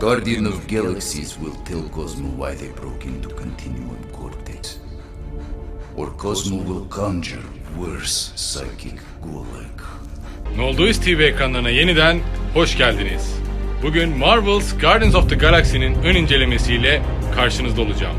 Guardian of Galaxies will tell Cosmo why they broke into Continuum Cortex. Or Cosmo will conjure worse psychic gulag. Noldus TV ekranlarına yeniden hoş geldiniz. Bugün Marvel's Guardians of the Galaxy'nin ön incelemesiyle karşınızda olacağım.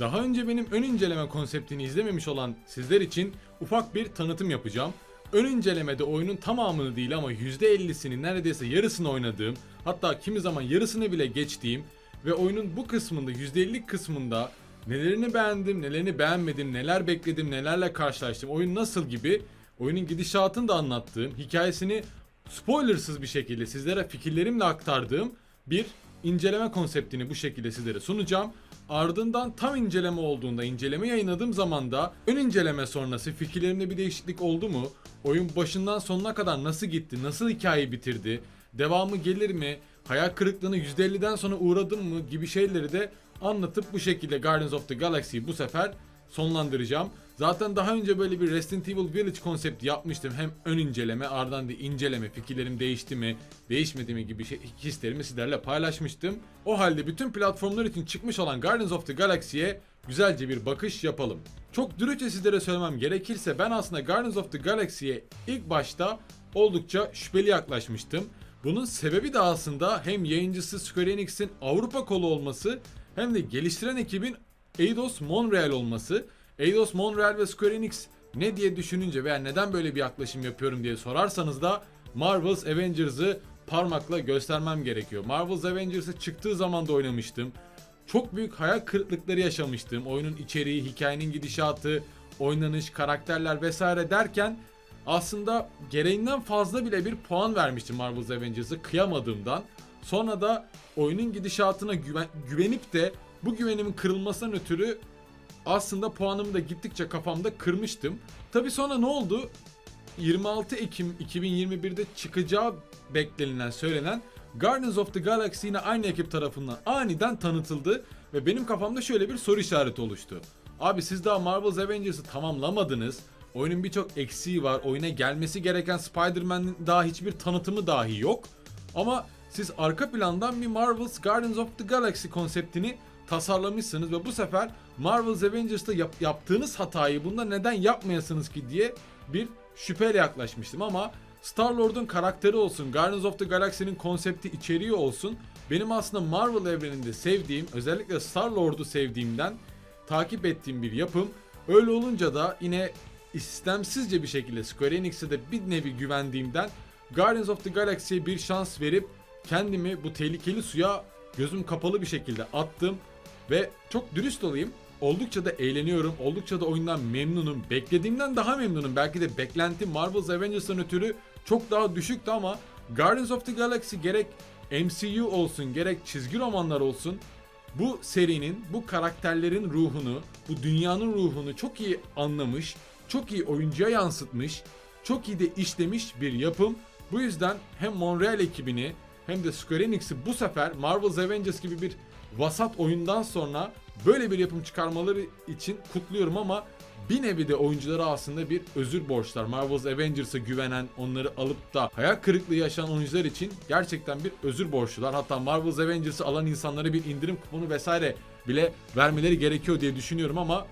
Daha önce benim ön inceleme konseptini izlememiş olan sizler için ufak bir tanıtım yapacağım. Ön incelemede oyunun tamamını değil ama %50'sini neredeyse yarısını oynadığım, hatta kimi zaman yarısını bile geçtiğim ve oyunun bu kısmında %50 kısmında nelerini beğendim, nelerini beğenmedim, neler bekledim, nelerle karşılaştım, oyun nasıl gibi oyunun gidişatını da anlattığım, hikayesini spoilersız bir şekilde sizlere fikirlerimle aktardığım bir inceleme konseptini bu şekilde sizlere sunacağım. Ardından tam inceleme olduğunda inceleme yayınladığım zaman da ön inceleme sonrası fikirlerimde bir değişiklik oldu mu? Oyun başından sonuna kadar nasıl gitti? Nasıl hikayeyi bitirdi? Devamı gelir mi? Hayal kırıklığına %50'den sonra uğradım mı? Gibi şeyleri de anlatıp bu şekilde Guardians of the Galaxy'yi bu sefer sonlandıracağım. Zaten daha önce böyle bir Resident Evil Village konsepti yapmıştım. Hem ön inceleme ardından da inceleme fikirlerim değişti mi değişmedi mi gibi şey, hislerimi sizlerle paylaşmıştım. O halde bütün platformlar için çıkmış olan Guardians of the Galaxy'ye güzelce bir bakış yapalım. Çok dürüstçe sizlere söylemem gerekirse ben aslında Guardians of the Galaxy'ye ilk başta oldukça şüpheli yaklaşmıştım. Bunun sebebi de aslında hem yayıncısı Square Enix'in Avrupa kolu olması hem de geliştiren ekibin Eidos Montreal olması. Eidos Montreal ve Square Enix ne diye düşününce veya neden böyle bir yaklaşım yapıyorum diye sorarsanız da Marvel's Avengers'ı parmakla göstermem gerekiyor. Marvel's Avengers'ı çıktığı zaman da oynamıştım. Çok büyük hayal kırıklıkları yaşamıştım. Oyunun içeriği, hikayenin gidişatı, oynanış, karakterler vesaire derken aslında gereğinden fazla bile bir puan vermiştim Marvel's Avengers'ı kıyamadığımdan. Sonra da oyunun gidişatına güven- güvenip de bu güvenimin kırılmasından ötürü aslında puanımı da gittikçe kafamda kırmıştım. Tabi sonra ne oldu? 26 Ekim 2021'de çıkacağı beklenilen söylenen Guardians of the Galaxy yine aynı ekip tarafından aniden tanıtıldı ve benim kafamda şöyle bir soru işareti oluştu. Abi siz daha Marvel's Avengers'ı tamamlamadınız. Oyunun birçok eksiği var. Oyuna gelmesi gereken Spider-Man'in daha hiçbir tanıtımı dahi yok. Ama siz arka plandan bir Marvel's Guardians of the Galaxy konseptini tasarlamışsınız ve bu sefer Marvel's Avengers'ta yap- yaptığınız hatayı bunda neden yapmayasınız ki diye bir şüpheyle yaklaşmıştım ama Star-Lord'un karakteri olsun, Guardians of the Galaxy'nin konsepti içeriği olsun benim aslında Marvel evreninde sevdiğim, özellikle Star-Lord'u sevdiğimden takip ettiğim bir yapım. Öyle olunca da yine istemsizce bir şekilde Square Enix'e de bir nevi güvendiğimden Guardians of the Galaxy'ye bir şans verip kendimi bu tehlikeli suya gözüm kapalı bir şekilde attım ve çok dürüst olayım. Oldukça da eğleniyorum. Oldukça da oyundan memnunum. Beklediğimden daha memnunum. Belki de beklentim Marvel's Avengers'tan ötürü çok daha düşüktü ama Guardians of the Galaxy gerek MCU olsun gerek çizgi romanlar olsun bu serinin, bu karakterlerin ruhunu, bu dünyanın ruhunu çok iyi anlamış, çok iyi oyuncuya yansıtmış, çok iyi de işlemiş bir yapım. Bu yüzden hem Montreal ekibini hem de Square Enix'i bu sefer Marvel's Avengers gibi bir vasat oyundan sonra böyle bir yapım çıkarmaları için kutluyorum ama bir nevi de oyunculara aslında bir özür borçlar. Marvel's Avengers'a güvenen, onları alıp da hayal kırıklığı yaşayan oyuncular için gerçekten bir özür borçlular. Hatta Marvel's Avengers'ı alan insanlara bir indirim kuponu vesaire bile vermeleri gerekiyor diye düşünüyorum ama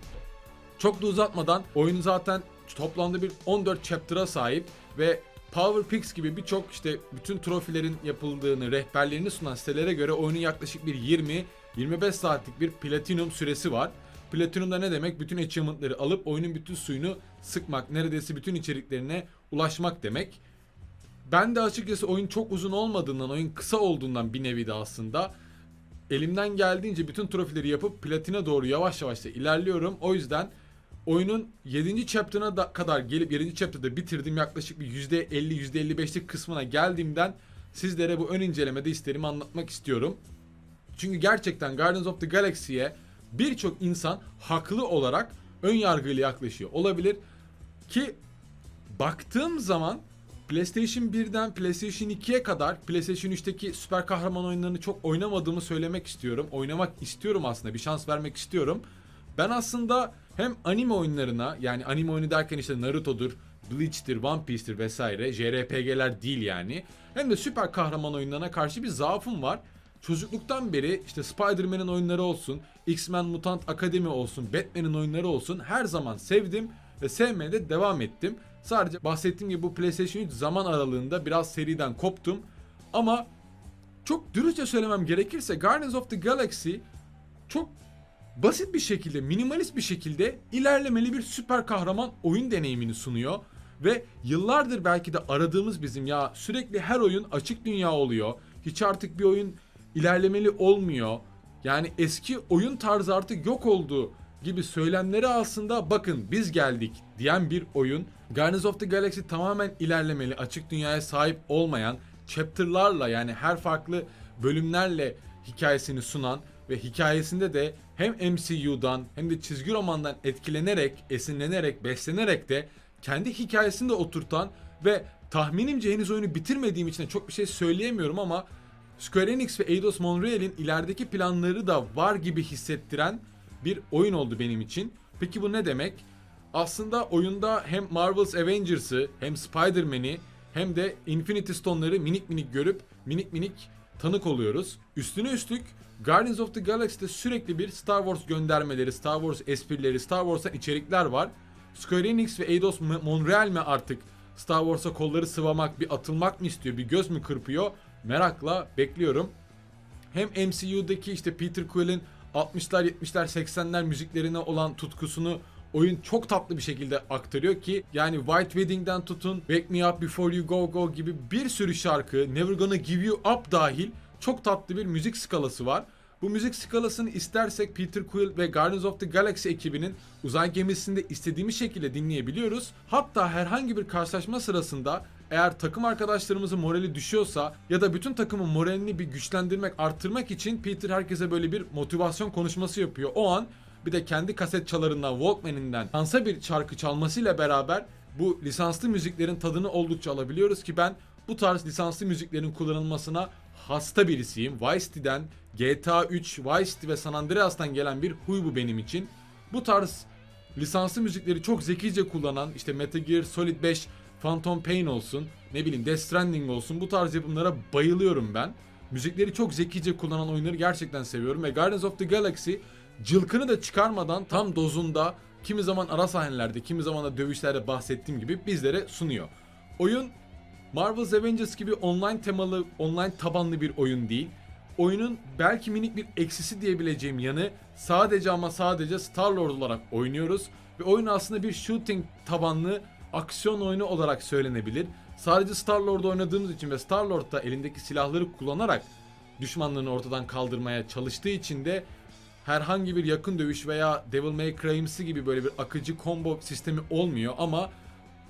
çok da uzatmadan oyun zaten toplamda bir 14 chapter'a sahip ve Power Pix gibi birçok işte bütün trofilerin yapıldığını, rehberlerini sunan sitelere göre oyunun yaklaşık bir 20-25 saatlik bir platinum süresi var. Platinum da ne demek? Bütün achievement'ları alıp oyunun bütün suyunu sıkmak, neredeyse bütün içeriklerine ulaşmak demek. Ben de açıkçası oyun çok uzun olmadığından, oyun kısa olduğundan bir nevi de aslında elimden geldiğince bütün trofileri yapıp platine doğru yavaş yavaş da ilerliyorum. O yüzden oyunun 7. chapter'ına da kadar gelip 7. chapter'da bitirdim. Yaklaşık bir %50 %55'lik kısmına geldiğimden sizlere bu ön incelemede isterimi anlatmak istiyorum. Çünkü gerçekten Guardians of the Galaxy'ye birçok insan haklı olarak ön yargıyla yaklaşıyor. Olabilir ki baktığım zaman PlayStation 1'den PlayStation 2'ye kadar PlayStation 3'teki süper kahraman oyunlarını çok oynamadığımı söylemek istiyorum. Oynamak istiyorum aslında. Bir şans vermek istiyorum. Ben aslında hem anime oyunlarına yani anime oyunu derken işte Naruto'dur, Bleach'tir, One Piece'tir vesaire JRPG'ler değil yani. Hem de süper kahraman oyunlarına karşı bir zaafım var. Çocukluktan beri işte Spider-Man'in oyunları olsun, X-Men Mutant Akademi olsun, Batman'in oyunları olsun her zaman sevdim ve sevmeye de devam ettim. Sadece bahsettiğim gibi bu PlayStation 3 zaman aralığında biraz seriden koptum. Ama çok dürüstçe söylemem gerekirse Guardians of the Galaxy çok basit bir şekilde, minimalist bir şekilde ilerlemeli bir süper kahraman oyun deneyimini sunuyor. Ve yıllardır belki de aradığımız bizim ya sürekli her oyun açık dünya oluyor. Hiç artık bir oyun ilerlemeli olmuyor. Yani eski oyun tarzı artık yok oldu gibi söylemleri aslında bakın biz geldik diyen bir oyun. Guardians of the Galaxy tamamen ilerlemeli, açık dünyaya sahip olmayan, chapter'larla yani her farklı bölümlerle hikayesini sunan ve hikayesinde de hem MCU'dan hem de çizgi romandan etkilenerek, esinlenerek, beslenerek de kendi hikayesini de oturtan ve tahminimce henüz oyunu bitirmediğim için çok bir şey söyleyemiyorum ama Square Enix ve Eidos Montreal'in ilerideki planları da var gibi hissettiren bir oyun oldu benim için. Peki bu ne demek? Aslında oyunda hem Marvel's Avengers'ı hem Spider-Man'i hem de Infinity Stone'ları minik minik görüp minik minik tanık oluyoruz. Üstüne üstlük Guardians of the Galaxy'de sürekli bir Star Wars göndermeleri, Star Wars esprileri, Star Wars'tan içerikler var. Square Enix ve Eidos Montreal mi artık Star Wars'a kolları sıvamak, bir atılmak mı istiyor, bir göz mü kırpıyor? Merakla bekliyorum. Hem MCU'daki işte Peter Quill'in 60'lar, 70'ler, 80'ler müziklerine olan tutkusunu oyun çok tatlı bir şekilde aktarıyor ki yani White Wedding'den tutun Wake Me Up Before You Go Go gibi bir sürü şarkı Never Gonna Give You Up dahil çok tatlı bir müzik skalası var. Bu müzik skalasını istersek Peter Quill ve Guardians of the Galaxy ekibinin uzay gemisinde istediğimiz şekilde dinleyebiliyoruz. Hatta herhangi bir karşılaşma sırasında eğer takım arkadaşlarımızın morali düşüyorsa ya da bütün takımın moralini bir güçlendirmek, arttırmak için Peter herkese böyle bir motivasyon konuşması yapıyor. O an bir de kendi kaset çalarından, Walkman'inden dansa bir şarkı çalmasıyla beraber bu lisanslı müziklerin tadını oldukça alabiliyoruz ki ben bu tarz lisanslı müziklerin kullanılmasına hasta birisiyim. Vice City'den, GTA 3, Vice City ve San Andreas'tan gelen bir huy bu benim için. Bu tarz lisanslı müzikleri çok zekice kullanan işte Metal Gear Solid 5, Phantom Pain olsun, ne bileyim Death Stranding olsun bu tarz yapımlara bayılıyorum ben. Müzikleri çok zekice kullanan oyunları gerçekten seviyorum ve Guardians of the Galaxy cılkını da çıkarmadan tam dozunda kimi zaman ara sahnelerde kimi zaman da dövüşlerde bahsettiğim gibi bizlere sunuyor. Oyun Marvel's Avengers gibi online temalı, online tabanlı bir oyun değil. Oyunun belki minik bir eksisi diyebileceğim yanı sadece ama sadece Star-Lord olarak oynuyoruz. Ve oyun aslında bir shooting tabanlı aksiyon oyunu olarak söylenebilir. Sadece Star-Lord oynadığımız için ve Star-Lord da elindeki silahları kullanarak düşmanlarını ortadan kaldırmaya çalıştığı için de herhangi bir yakın dövüş veya Devil May Cry'imsi gibi böyle bir akıcı combo sistemi olmuyor ama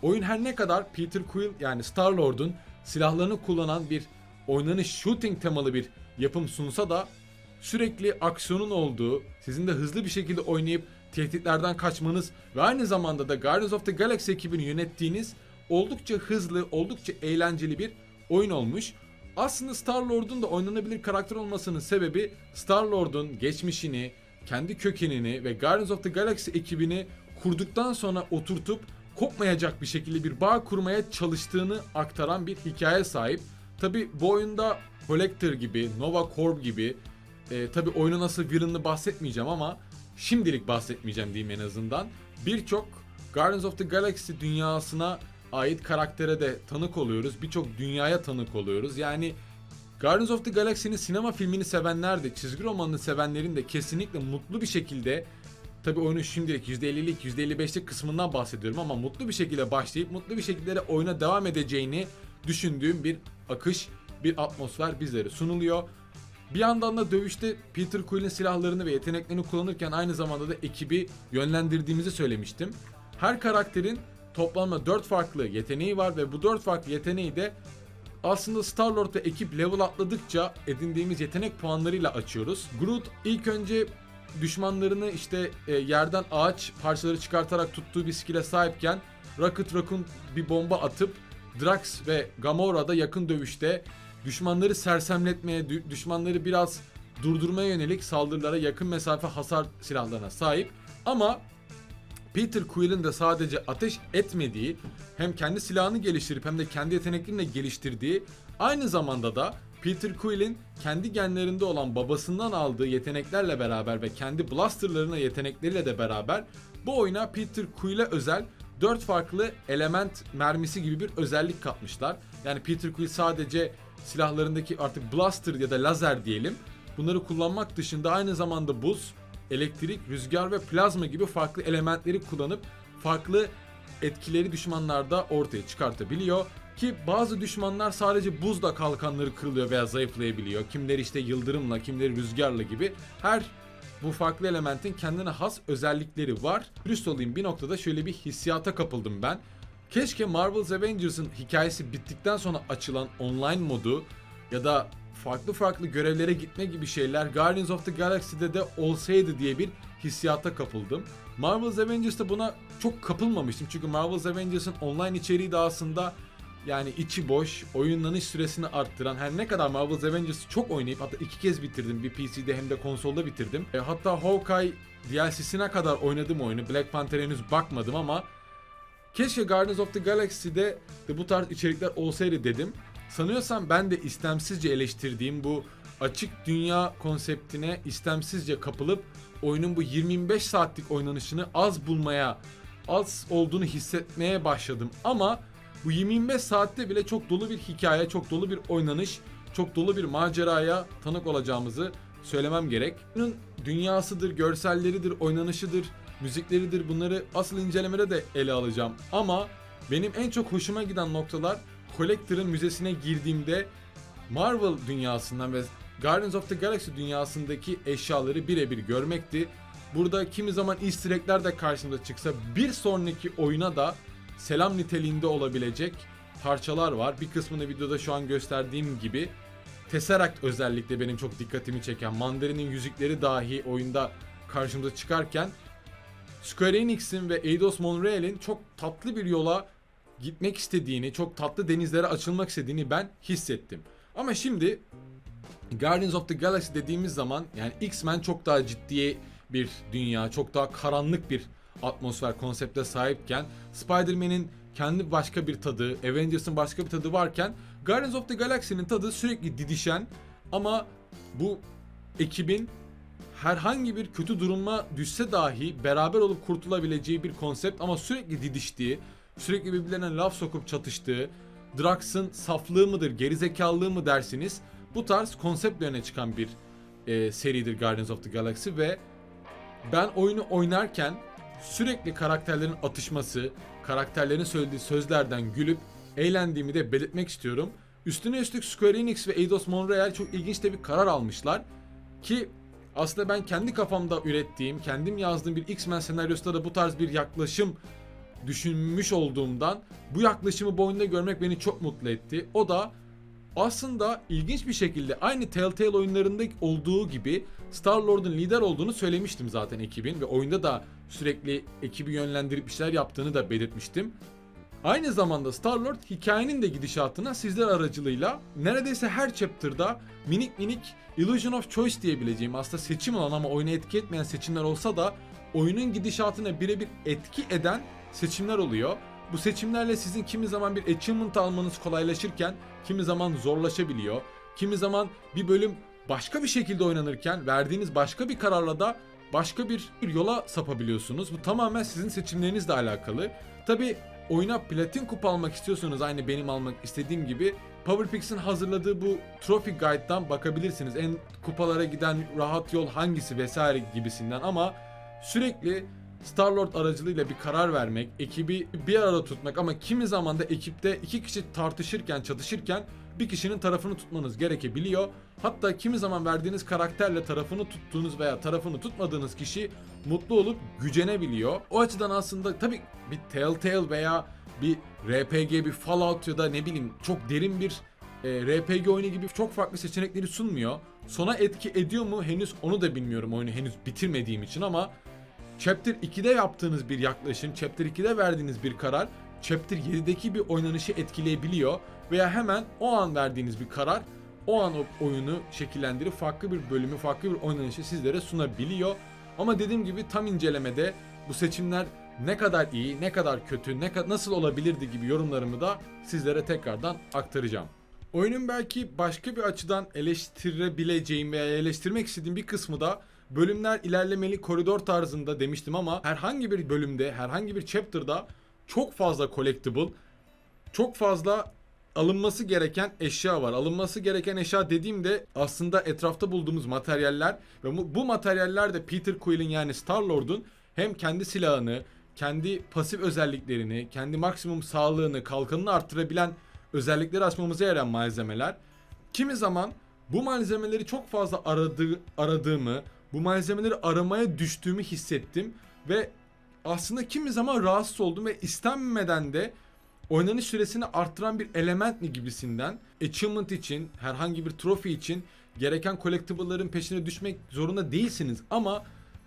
oyun her ne kadar Peter Quill yani Star-Lord'un silahlarını kullanan bir oynanış shooting temalı bir yapım sunsa da sürekli aksiyonun olduğu, sizin de hızlı bir şekilde oynayıp tehditlerden kaçmanız ve aynı zamanda da Guardians of the Galaxy ekibini yönettiğiniz oldukça hızlı, oldukça eğlenceli bir oyun olmuş. Aslında Star-Lord'un da oynanabilir karakter olmasının sebebi Star-Lord'un geçmişini, kendi kökenini ve Guardians of the Galaxy ekibini kurduktan sonra oturtup kopmayacak bir şekilde bir bağ kurmaya çalıştığını aktaran bir hikaye sahip. Tabi bu oyunda Collector gibi, Nova Corp gibi e, tabi oyunu nasıl villain'lı bahsetmeyeceğim ama şimdilik bahsetmeyeceğim diyeyim en azından. Birçok Guardians of the Galaxy dünyasına ait karaktere de tanık oluyoruz. Birçok dünyaya tanık oluyoruz. Yani Guardians of the Galaxy'nin sinema filmini sevenler de, çizgi romanını sevenlerin de kesinlikle mutlu bir şekilde Tabi oyunun şimdilik %50'lik %55'lik kısmından bahsediyorum ama mutlu bir şekilde başlayıp mutlu bir şekilde de oyuna devam edeceğini düşündüğüm bir akış, bir atmosfer bizlere sunuluyor. Bir yandan da dövüşte Peter Quill'in silahlarını ve yeteneklerini kullanırken aynı zamanda da ekibi yönlendirdiğimizi söylemiştim. Her karakterin toplamda 4 farklı yeteneği var ve bu 4 farklı yeteneği de aslında Star-Lord ve ekip level atladıkça edindiğimiz yetenek puanlarıyla açıyoruz. Groot ilk önce düşmanlarını işte e, yerden ağaç parçaları çıkartarak tuttuğu bir skill'e sahipken Rocket Raccoon bir bomba atıp Drax ve Gamora da yakın dövüşte düşmanları sersemletmeye, dü- düşmanları biraz durdurmaya yönelik saldırılara yakın mesafe hasar silahlarına sahip. Ama Peter Quill'in de sadece ateş etmediği, hem kendi silahını geliştirip hem de kendi yeteneklerini geliştirdiği, aynı zamanda da Peter Quill'in kendi genlerinde olan babasından aldığı yeteneklerle beraber ve kendi blasterlarına yetenekleriyle de beraber bu oyuna Peter Quill'e özel 4 farklı element mermisi gibi bir özellik katmışlar. Yani Peter Quill sadece silahlarındaki artık blaster ya da lazer diyelim bunları kullanmak dışında aynı zamanda buz, elektrik, rüzgar ve plazma gibi farklı elementleri kullanıp farklı etkileri düşmanlarda ortaya çıkartabiliyor. Ki bazı düşmanlar sadece buzla kalkanları kırılıyor veya zayıflayabiliyor. Kimleri işte yıldırımla, kimleri rüzgarla gibi. Her bu farklı elementin kendine has özellikleri var. Dürüst olayım bir noktada şöyle bir hissiyata kapıldım ben. Keşke Marvel's Avengers'ın hikayesi bittikten sonra açılan online modu ya da farklı farklı görevlere gitme gibi şeyler Guardians of the Galaxy'de de olsaydı diye bir hissiyata kapıldım. Marvel's Avengers'ta buna çok kapılmamıştım çünkü Marvel's Avengers'ın online içeriği de aslında yani içi boş, oynanış süresini arttıran her ne kadar Marvel's Avengers'ı çok oynayıp hatta iki kez bitirdim. Bir PC'de hem de konsolda bitirdim. E, hatta Hawkeye DLC'sine kadar oynadım oyunu. Black Panther'e henüz bakmadım ama keşke Guardians of the Galaxy'de de bu tarz içerikler olsaydı dedim. Sanıyorsam ben de istemsizce eleştirdiğim bu açık dünya konseptine istemsizce kapılıp oyunun bu 25 saatlik oynanışını az bulmaya, az olduğunu hissetmeye başladım. Ama bu 25 saatte bile çok dolu bir hikaye, çok dolu bir oynanış, çok dolu bir maceraya tanık olacağımızı söylemem gerek. Bunun dünyasıdır, görselleridir, oynanışıdır, müzikleridir bunları asıl incelemede de ele alacağım. Ama benim en çok hoşuma giden noktalar Collector'ın müzesine girdiğimde Marvel dünyasından ve Guardians of the Galaxy dünyasındaki eşyaları birebir görmekti. Burada kimi zaman easter egg'ler de karşımıza çıksa bir sonraki oyuna da selam niteliğinde olabilecek parçalar var. Bir kısmını videoda şu an gösterdiğim gibi Tesseract özellikle benim çok dikkatimi çeken Mandarin'in yüzükleri dahi oyunda karşımıza çıkarken Square Enix'in ve Eidos Montreal'in çok tatlı bir yola gitmek istediğini, çok tatlı denizlere açılmak istediğini ben hissettim. Ama şimdi Guardians of the Galaxy dediğimiz zaman yani X-Men çok daha ciddiye bir dünya, çok daha karanlık bir atmosfer, konsepte sahipken Spider-Man'in kendi başka bir tadı, Avengers'ın başka bir tadı varken Guardians of the Galaxy'nin tadı sürekli didişen ama bu ekibin herhangi bir kötü duruma düşse dahi beraber olup kurtulabileceği bir konsept ama sürekli didiştiği, sürekli birbirlerine laf sokup çatıştığı, Drax'ın saflığı mıdır, gerizekalılığı mı dersiniz? Bu tarz konseptle öne çıkan bir e, seridir Guardians of the Galaxy ve ben oyunu oynarken sürekli karakterlerin atışması, karakterlerin söylediği sözlerden gülüp eğlendiğimi de belirtmek istiyorum. Üstüne üstlük Square Enix ve Eidos Montreal çok ilginç de bir karar almışlar. Ki aslında ben kendi kafamda ürettiğim, kendim yazdığım bir X-Men senaryosunda da bu tarz bir yaklaşım düşünmüş olduğumdan bu yaklaşımı bu oyunda görmek beni çok mutlu etti. O da aslında ilginç bir şekilde aynı Telltale oyunlarında olduğu gibi Star-Lord'un lider olduğunu söylemiştim zaten ekibin ve oyunda da sürekli ekibi yönlendirip bir şeyler yaptığını da belirtmiştim. Aynı zamanda Star-Lord hikayenin de gidişatına sizler aracılığıyla neredeyse her chapter'da minik minik Illusion of Choice diyebileceğim aslında seçim olan ama oyuna etki etmeyen seçimler olsa da oyunun gidişatına birebir etki eden seçimler oluyor. Bu seçimlerle sizin kimi zaman bir achievement almanız kolaylaşırken kimi zaman zorlaşabiliyor. Kimi zaman bir bölüm başka bir şekilde oynanırken verdiğiniz başka bir kararla da başka bir yola sapabiliyorsunuz. Bu tamamen sizin seçimlerinizle alakalı. Tabi oyuna platin kupa almak istiyorsanız aynı benim almak istediğim gibi Powerpix'in hazırladığı bu Trophy Guide'dan bakabilirsiniz. En kupalara giden rahat yol hangisi vesaire gibisinden ama sürekli Star-Lord aracılığıyla bir karar vermek, ekibi bir arada tutmak ama kimi zaman da ekipte iki kişi tartışırken, çatışırken bir kişinin tarafını tutmanız gerekebiliyor. Hatta kimi zaman verdiğiniz karakterle tarafını tuttuğunuz veya tarafını tutmadığınız kişi mutlu olup gücenebiliyor. O açıdan aslında tabi bir Telltale veya bir RPG, bir Fallout ya da ne bileyim çok derin bir e, RPG oyunu gibi çok farklı seçenekleri sunmuyor. Sona etki ediyor mu henüz onu da bilmiyorum oyunu henüz bitirmediğim için ama Chapter 2'de yaptığınız bir yaklaşım, Chapter 2'de verdiğiniz bir karar, Chapter 7'deki bir oynanışı etkileyebiliyor veya hemen o an verdiğiniz bir karar o an o oyunu şekillendirip farklı bir bölümü, farklı bir oynanışı sizlere sunabiliyor. Ama dediğim gibi tam incelemede bu seçimler ne kadar iyi, ne kadar kötü, ne ka- nasıl olabilirdi gibi yorumlarımı da sizlere tekrardan aktaracağım. Oyunun belki başka bir açıdan eleştirebileceğim veya eleştirmek istediğim bir kısmı da bölümler ilerlemeli koridor tarzında demiştim ama herhangi bir bölümde, herhangi bir chapter'da çok fazla collectible, çok fazla alınması gereken eşya var. Alınması gereken eşya dediğimde aslında etrafta bulduğumuz materyaller ve bu, materyaller de Peter Quill'in yani Star-Lord'un hem kendi silahını, kendi pasif özelliklerini, kendi maksimum sağlığını, kalkanını arttırabilen özellikleri açmamıza yarayan malzemeler. Kimi zaman bu malzemeleri çok fazla aradığı, aradığımı, bu malzemeleri aramaya düştüğümü hissettim ve aslında kimi zaman rahatsız oldum ve istenmeden de oynanış süresini arttıran bir element mi gibisinden achievement için, herhangi bir trofi için gereken collectible'ların peşine düşmek zorunda değilsiniz. Ama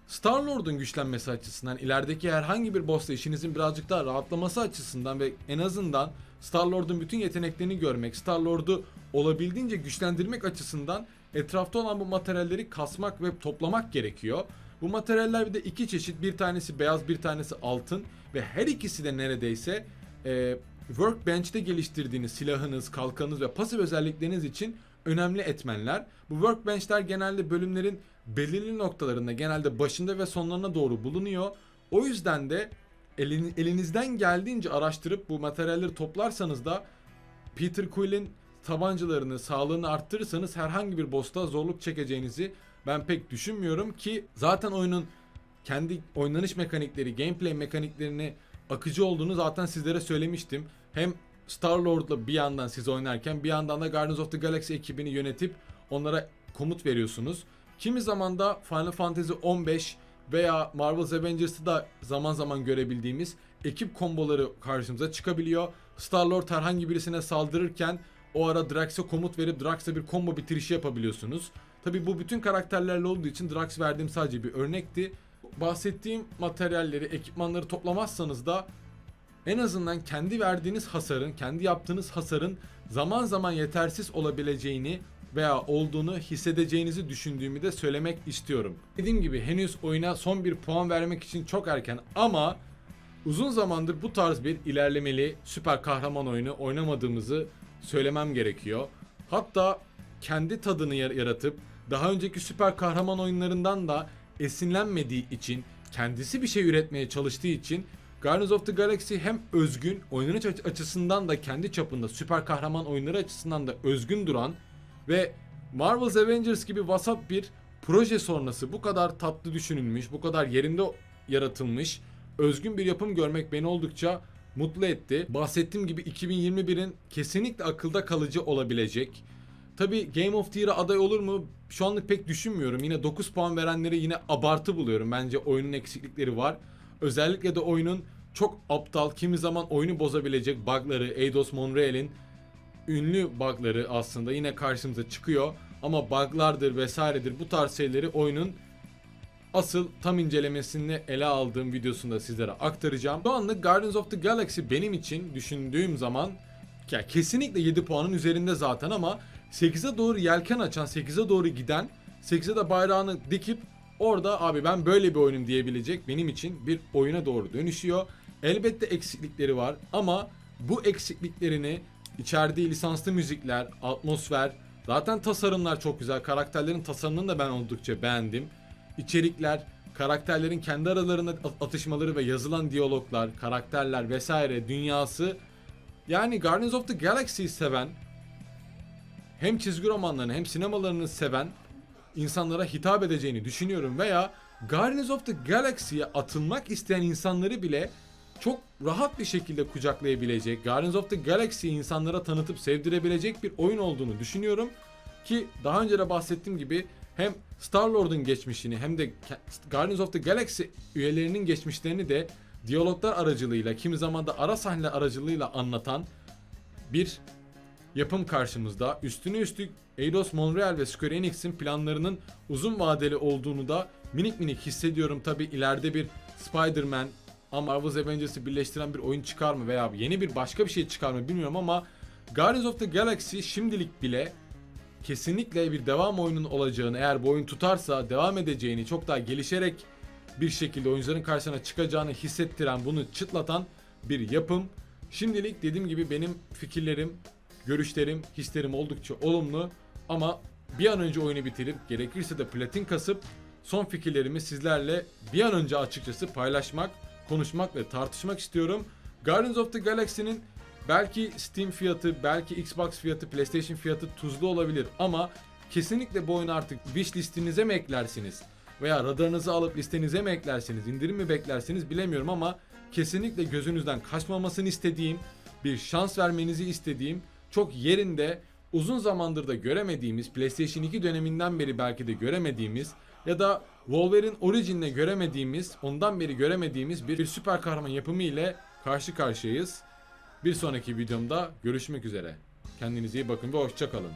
Star-Lord'un güçlenmesi açısından, ilerideki herhangi bir boss'ta işinizin birazcık daha rahatlaması açısından ve en azından Star-Lord'un bütün yeteneklerini görmek, Star-Lord'u olabildiğince güçlendirmek açısından etrafta olan bu materyalleri kasmak ve toplamak gerekiyor. Bu materyaller bir de iki çeşit. Bir tanesi beyaz, bir tanesi altın ve her ikisi de neredeyse e, Workbench'te geliştirdiğiniz silahınız, kalkanınız ve pasif özellikleriniz için önemli etmenler. Bu workbench'ler genelde bölümlerin belirli noktalarında, genelde başında ve sonlarına doğru bulunuyor. O yüzden de elin- elinizden geldiğince araştırıp bu materyalleri toplarsanız da Peter Quill'in tabancalarını, sağlığını arttırırsanız herhangi bir boss'ta zorluk çekeceğinizi ben pek düşünmüyorum ki zaten oyunun kendi oynanış mekanikleri, gameplay mekaniklerini akıcı olduğunu zaten sizlere söylemiştim. Hem Star-Lord'la bir yandan siz oynarken bir yandan da Guardians of the Galaxy ekibini yönetip onlara komut veriyorsunuz. Kimi zaman da Final Fantasy 15 veya Marvel's Avengers'ı da zaman zaman görebildiğimiz ekip komboları karşımıza çıkabiliyor. Star-Lord herhangi birisine saldırırken o ara Drax'a komut verip Drax'la bir combo bitirişi yapabiliyorsunuz. Tabi bu bütün karakterlerle olduğu için Drax verdiğim sadece bir örnekti. Bahsettiğim materyalleri, ekipmanları toplamazsanız da en azından kendi verdiğiniz hasarın, kendi yaptığınız hasarın zaman zaman yetersiz olabileceğini veya olduğunu hissedeceğinizi düşündüğümü de söylemek istiyorum. Dediğim gibi henüz oyuna son bir puan vermek için çok erken ama uzun zamandır bu tarz bir ilerlemeli süper kahraman oyunu oynamadığımızı söylemem gerekiyor. Hatta kendi tadını yar- yaratıp daha önceki süper kahraman oyunlarından da esinlenmediği için kendisi bir şey üretmeye çalıştığı için Guardians of the Galaxy hem özgün, oynanış aç- açısından da kendi çapında süper kahraman oyunları açısından da özgün duran ve Marvel's Avengers gibi vasat bir proje sonrası bu kadar tatlı düşünülmüş, bu kadar yerinde yaratılmış, özgün bir yapım görmek beni oldukça mutlu etti. Bahsettiğim gibi 2021'in kesinlikle akılda kalıcı olabilecek. Tabi Game of the Year'a aday olur mu? Şu anlık pek düşünmüyorum. Yine 9 puan verenleri yine abartı buluyorum. Bence oyunun eksiklikleri var. Özellikle de oyunun çok aptal, kimi zaman oyunu bozabilecek bug'ları, Eidos Montreal'in ünlü bug'ları aslında yine karşımıza çıkıyor. Ama bug'lardır vesairedir bu tarz şeyleri oyunun asıl tam incelemesini ele aldığım videosunda sizlere aktaracağım. Şu anlık Guardians of the Galaxy benim için düşündüğüm zaman ya kesinlikle 7 puanın üzerinde zaten ama 8'e doğru yelken açan, 8'e doğru giden, 8'e de bayrağını dikip orada abi ben böyle bir oyunum diyebilecek benim için bir oyuna doğru dönüşüyor. Elbette eksiklikleri var ama bu eksikliklerini içerdiği lisanslı müzikler, atmosfer, zaten tasarımlar çok güzel. Karakterlerin tasarımını da ben oldukça beğendim. İçerikler, karakterlerin kendi aralarında at- atışmaları ve yazılan diyaloglar, karakterler vesaire dünyası yani Guardians of the Galaxy'yi seven hem çizgi romanlarını hem sinemalarını seven insanlara hitap edeceğini düşünüyorum veya Guardians of the Galaxy'ye atılmak isteyen insanları bile çok rahat bir şekilde kucaklayabilecek, Guardians of the Galaxy'yi insanlara tanıtıp sevdirebilecek bir oyun olduğunu düşünüyorum. Ki daha önce de bahsettiğim gibi hem Star-Lord'un geçmişini hem de Guardians of the Galaxy üyelerinin geçmişlerini de diyaloglar aracılığıyla, kimi zaman da ara sahneler aracılığıyla anlatan bir yapım karşımızda. Üstüne üstlük Eidos Montreal ve Square Enix'in planlarının uzun vadeli olduğunu da minik minik hissediyorum. Tabi ileride bir Spider-Man ama Marvel's Avengers'ı birleştiren bir oyun çıkar mı veya yeni bir başka bir şey çıkar mı bilmiyorum ama Guardians of the Galaxy şimdilik bile kesinlikle bir devam oyunun olacağını eğer bu oyun tutarsa devam edeceğini çok daha gelişerek bir şekilde oyuncuların karşısına çıkacağını hissettiren, bunu çıtlatan bir yapım. Şimdilik dediğim gibi benim fikirlerim, görüşlerim, hislerim oldukça olumlu ama bir an önce oyunu bitirip gerekirse de platin kasıp son fikirlerimi sizlerle bir an önce açıkçası paylaşmak, konuşmak ve tartışmak istiyorum. Guardians of the Galaxy'nin belki Steam fiyatı, belki Xbox fiyatı, PlayStation fiyatı tuzlu olabilir ama kesinlikle bu oyunu artık wish listinize mi eklersiniz? Veya radarınızı alıp listenize mi eklersiniz, indirim mi beklersiniz bilemiyorum ama kesinlikle gözünüzden kaçmamasını istediğim, bir şans vermenizi istediğim, çok yerinde uzun zamandır da göremediğimiz, PlayStation 2 döneminden beri belki de göremediğimiz ya da Wolverine Origin'le göremediğimiz, ondan beri göremediğimiz bir, süper kahraman yapımı ile karşı karşıyayız. Bir sonraki videomda görüşmek üzere. Kendinize iyi bakın ve hoşçakalın.